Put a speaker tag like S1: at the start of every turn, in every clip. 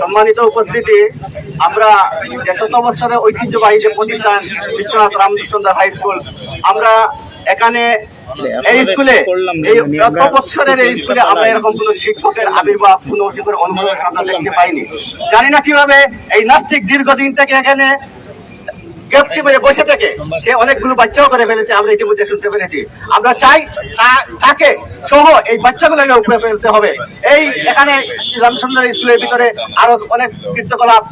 S1: সম্মানিত উপস্থিতি, আমরা যে শত বছরের ঐতিহ্যবাহী যে প্রতিষ্ঠান বিশ্বনাথ রামচন্দ্র হাই স্কুল, আমরা এখানে এই স্কুলে, এই গত বছরের এই স্কুলে আমরা এরকম কোন শিক্ষকের আবির্ভাব, কোন শিক্ষকের অনুভবের আমরা দেখতে পাইনি। জানি না কীভাবে এই নাস্তিক দীর্ঘদিন থেকে এখানে গ্রেপ্তি মেরে বসে থেকে। সে অনেকগুলো বাচ্চাও করে ফেলেছে, আমরা ইতিমধ্যে শুনতে পেরেছি। আমরা চাই তাকে সহ এই বাচ্চাগুলোকে উপরে ফেলতে হবে। এই এখানে রামচন্দ্র স্কুলের ভিতরে আরও অনেক কীর্তকলাপ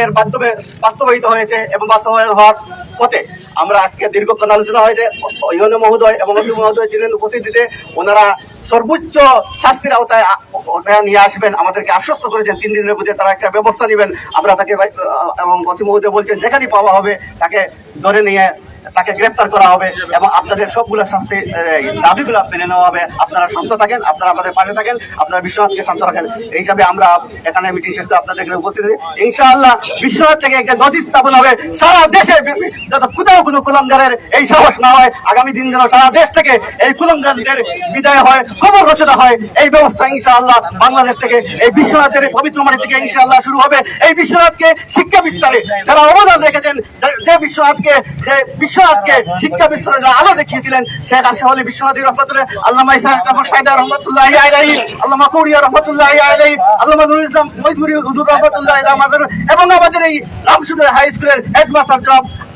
S1: এর মাধ্যমে বাস্তবায়িত হয়েছে এবং বাস্তবায়ন হওয়ার পথে। আমরা আজকে দীর্ঘক্ষণ আলোচনা হয়েছে ইহন মহোদয় এবং অসীম মহোদয় ছিলেন উপস্থিতিতে ওনারা সর্বোচ্চ শাস্তির আওতায় নিয়ে আসবেন, আমাদেরকে আশ্বস্ত করেছেন, তিন দিনের মধ্যে তারা একটা ব্যবস্থা নেবেন। আমরা তাকে এবং অসীম মহোদয় বলছেন যেখানে পাওয়া হবে তাকে ধরে নিয়ে তাকে গ্রেপ্তার করা হবে এবং আপনাদের সবগুলো শাস্তি দাবিগুলো মেনে নেওয়া হবে। আপনারা শান্ত থাকেন, আপনারা আমাদের পাশে থাকেন, আপনারা বিশ্বনাথকে শান্ত রাখেন। এই হিসাবে আমরা এখানে মিটিং শেষ আপনাদের এখানে উপস্থিত ইনশাআল্লাহ বিশ্বনাথ থেকে একটা নদী স্থাপন হবে। সারা দেশে যাতে কোথাও কোনো কুলঙ্গারের এই সাহস না হয়, আগামী দিন যেন সারা দেশ থেকে এই কুলঙ্গারদের বিদায় হয় খবর রচনা হয়, এই ব্যবস্থা ইনশাআল্লাহ বাংলাদেশ থেকে, এই বিশ্বনাথের পবিত্র মাটি থেকে ইনশাআল্লাহ শুরু হবে। এই বিশ্বনাথকে শিক্ষা বিস্তারে যারা অবদান রেখেছেন, যে বিশ্বনাথকে, যে শিক্ষা আলো দেখিয়েছিলেন শেখ আলী বিশ্বনাথী রহমতুল্লাহ, আল্লামা ইসা কাপুর সাইদা রহমতুল্লাহ আলাইহি, আল্লামা কৌরিয়া রহমতুল্লাহ আলাইহি, আল্লামা ইসলাম মৈধুরী হুজুর রহমতুল্লাহ আমাদের এবং আমাদের এই রামসুদের হাই স্কুলের হেডমাস্টার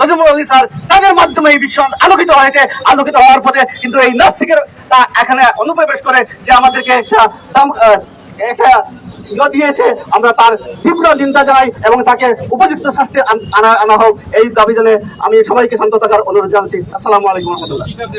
S1: নজরুল আলী স্যার, তাদের মাধ্যমে এই আলোকিত হয়েছে, আলোকিত হওয়ার পথে কিন্তু এই নাস্তিকের এখানে অনুপ্রবেশ করে যে আমাদেরকে একটা একটা দিয়েছে, আমরা তার তীব্র চিন্তা জানাই এবং তাকে উপযুক্ত শাস্তি আন- আনা আনা হোক। এই দাবি জানে আমি সবাইকে শান্ত থাকার অনুরোধ জানাচ্ছি। আসসালামু আলাইকুম রহমতুল্লাহ।